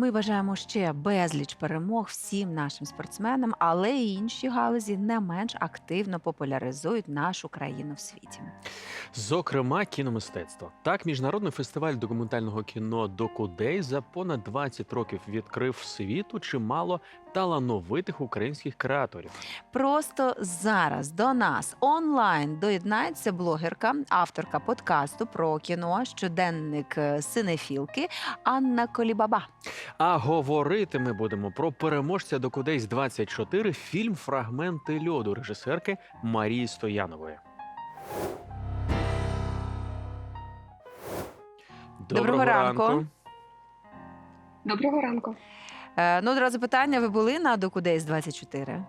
Ми бажаємо ще безліч перемог всім нашим спортсменам, але й інші галузі не менш активно популяризують нашу країну в світі. Зокрема, кіномистецтво. Так, міжнародний фестиваль документального кіно Докудей за понад 20 років відкрив світу чимало талановитих українських креаторів. Просто зараз до нас онлайн доєднається блогерка, авторка подкасту про кіно, щоденник е, синефілки Анна Колібаба. А говорити ми будемо про переможця до Докудейс 24 фільм Фрагменти льоду режисерки Марії Стоянової. Доброго ранку. Доброго ранку. Е, Ну, одразу питання: ви були на Докудейс 24?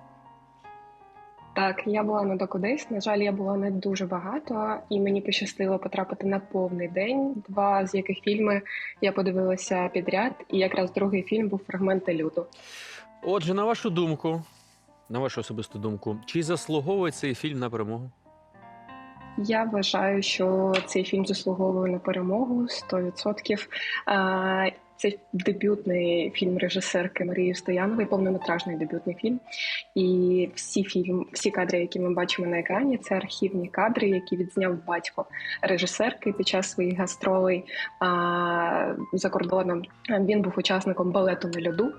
Так, я була на Докудейс. На жаль, я була не дуже багато, і мені пощастило потрапити на повний день. Два з яких фільми я подивилася підряд, і якраз другий фільм був фрагменти люду. Отже, на вашу думку, на вашу особисту думку, чи заслуговує цей фільм на перемогу? Я вважаю, що цей фільм заслуговує на перемогу 100%. А, Це дебютний фільм режисерки Марії Стоянової, повнометражний дебютний фільм. І всі фільм, всі кадри, які ми бачимо на екрані, це архівні кадри, які відзняв батько режисерки під час своїх гастролей а, за кордоном. Він був учасником балету на льоду,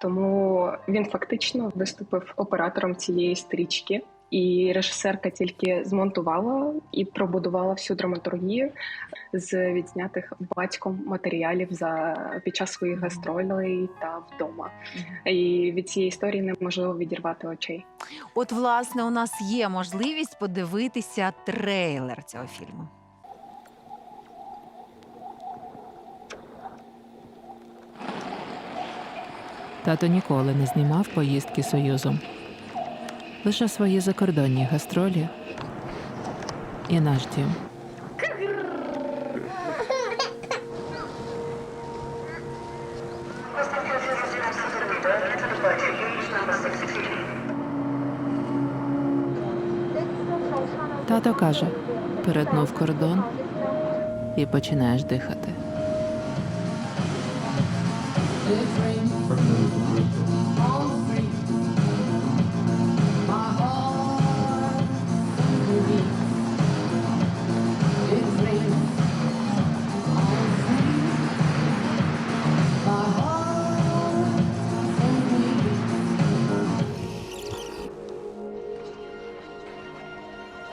тому він фактично виступив оператором цієї стрічки. І режисерка тільки змонтувала і пробудувала всю драматургію з відзнятих батьком матеріалів за під час своїх гастролей та вдома. І від цієї історії неможливо відірвати очей. От, власне, у нас є можливість подивитися трейлер цього фільму. Тато ніколи не знімав поїздки Союзом. Лише свої закордонні гастролі і наш дім. Тато каже: перетнув кордон і починаєш дихати.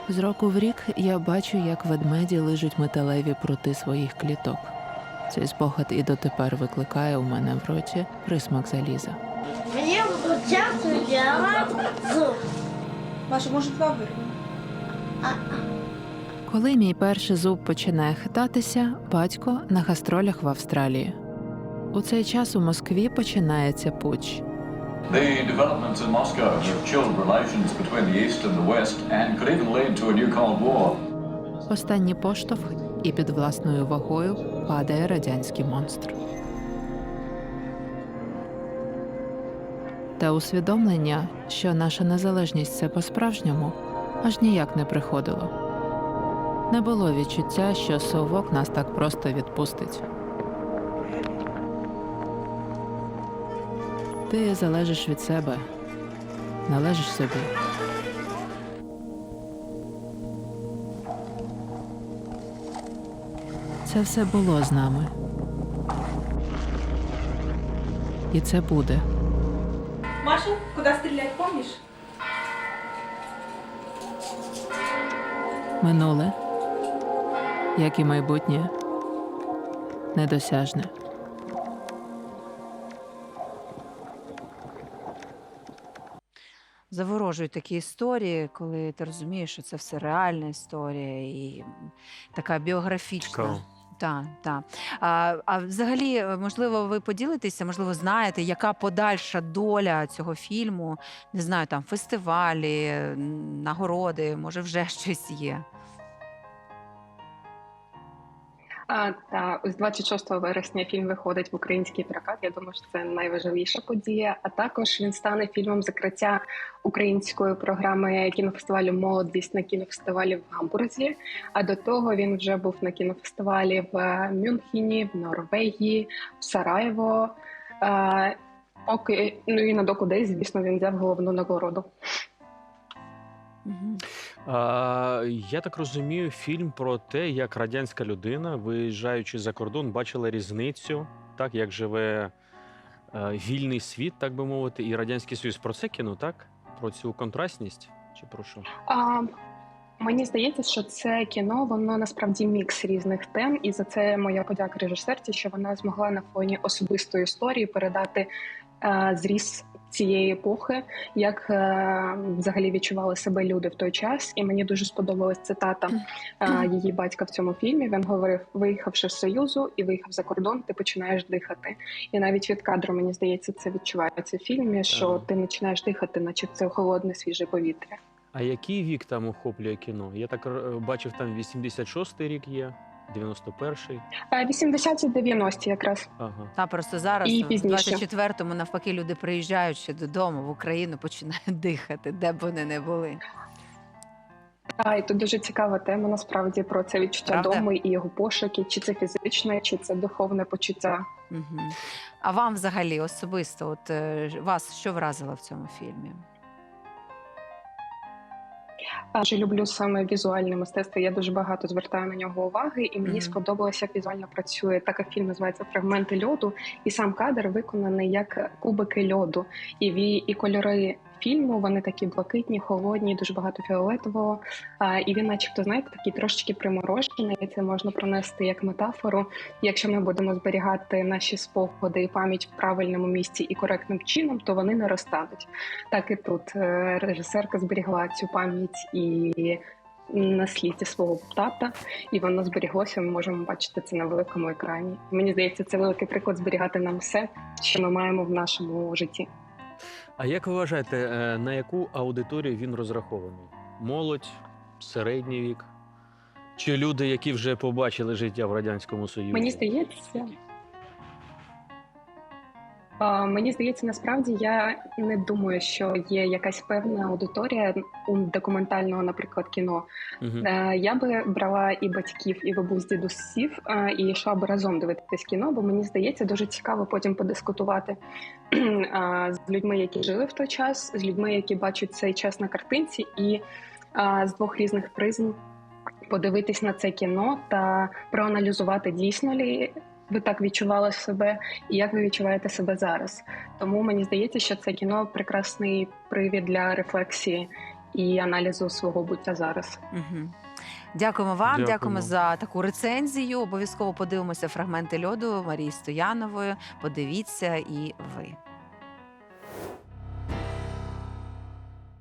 З року в рік я бачу, як ведмеді лижуть металеві прути своїх кліток. Цей спогад і дотепер викликає у мене в роті присмак заліза. Зуб. Маша, може, два вирвемо? Коли мій перший зуб починає хитатися, батько на гастролях в Австралії. У цей час у Москві починається путч. The developments in Moscow have chilled relations between the East and the West and could even lead to a new Cold War. Останній поштовх, і під власною вагою падає радянський монстр. Та усвідомлення, що наша незалежність це по-справжньому, аж ніяк не приходило. Не було відчуття, що совок нас так просто відпустить. Ти залежиш від себе, належиш собі. Це все було з нами. І це буде. Маша, куди стріляти, помніш? Минуле, як і майбутнє, недосяжне. Заворожують такі історії, коли ти розумієш, що це все реальна історія і така біографічна. Цікаво. Так, так. А, а взагалі, е, можливо, ви поділитеся, можливо, знаєте, яка подальша доля цього фільму? Не знаю, там фестивалі, нагороди, може, вже щось є. А, та ось 26 вересня фільм виходить в український прокат. Я думаю, що це найважливіша подія. А також він стане фільмом закриття української програми кінофестивалю Молодість на кінофестивалі в Гамбурзі. А до того він вже був на кінофестивалі в Мюнхені, в Норвегії, в Сараєво. Е, Поки ну і на Доку Дейз, звісно, він взяв головну нагороду. Мгм. А, я так розумію, фільм про те, як радянська людина, виїжджаючи за кордон, бачила різницю, так як живе е, вільний світ, так би мовити, і радянський союз. Про це кіно, так? Про цю контрастність? Чи про що? А, мені здається, що це кіно воно насправді мікс різних тем, і за це моя подяка режисерці, що вона змогла на фоні особистої історії передати е, зріз цієї епохи, як е, взагалі відчували себе люди в той час. І мені дуже сподобалась цитата е, її батька в цьому фільмі. Він говорив: виїхавши з Союзу і виїхав за кордон, ти починаєш дихати. І навіть від кадру, мені здається, це відчувається в фільмі, що Ага. ти починаєш дихати, наче це холодне свіже повітря. А який вік там охоплює кіно? Я так е, бачив, там 86-й рік є, 91-й. Е, 80 90 якраз. Ага. Та просто зараз І в пізніше. 24-му навпаки люди приїжджають ще додому в Україну, починають дихати, де б вони не були. А, і тут дуже цікава тема насправді про це відчуття Правда? дому і його пошуки, чи це фізичне, чи це духовне почуття. Угу. А вам взагалі особисто, от е, вас що вразило в цьому фільмі? А, Дуже люблю саме візуальне мистецтво. Я дуже багато звертаю на нього уваги, і мені Мгм. сподобалося, як візуально працює. Так як фільм називається Фрагменти льоду, і сам кадр виконаний як кубики льоду. І ві- і кольори фільму вони такі блакитні, холодні, дуже багато фіолетового. І він, начебто, знаєте, такий трошечки приморожений. Це можна пронести як метафору. Якщо ми будемо зберігати наші спогади і пам'ять в правильному місці і коректним чином, то вони не розтануть. Так і тут Е, режисерка зберігла цю пам'ять і на сліді свого тата, і воно зберіглося. Ми можемо бачити це на великому екрані. Мені здається, це великий приклад зберігати нам все, що ми маємо в нашому житті. А як ви вважаєте, е, на яку аудиторію він розрахований? Молодь, середній вік? Чи люди, які вже побачили життя в Радянському Союзі? Мені здається. Мені здається, насправді я не думаю, що є якась певна аудиторія у документального, наприклад, кіно. Е, Я би брала і батьків, і бабусь дідусів, е, і йшла би разом дивитись кіно, бо мені здається, дуже цікаво потім подискутувати з людьми, які жили в той час, з людьми, які бачать цей час на картинці, і з двох різних призм подивитись на це кіно та проаналізувати дійсно лі. Ви так відчували себе, і як ви відчуваєте себе зараз? Тому мені здається, що це кіно прекрасний привід для рефлексії і аналізу свого буття зараз. Угу. Дякуємо вам, дякуємо. Дякуємо. за таку рецензію. Обов'язково подивимося фрагменти льоду Марії Стоянової. Подивіться і ви.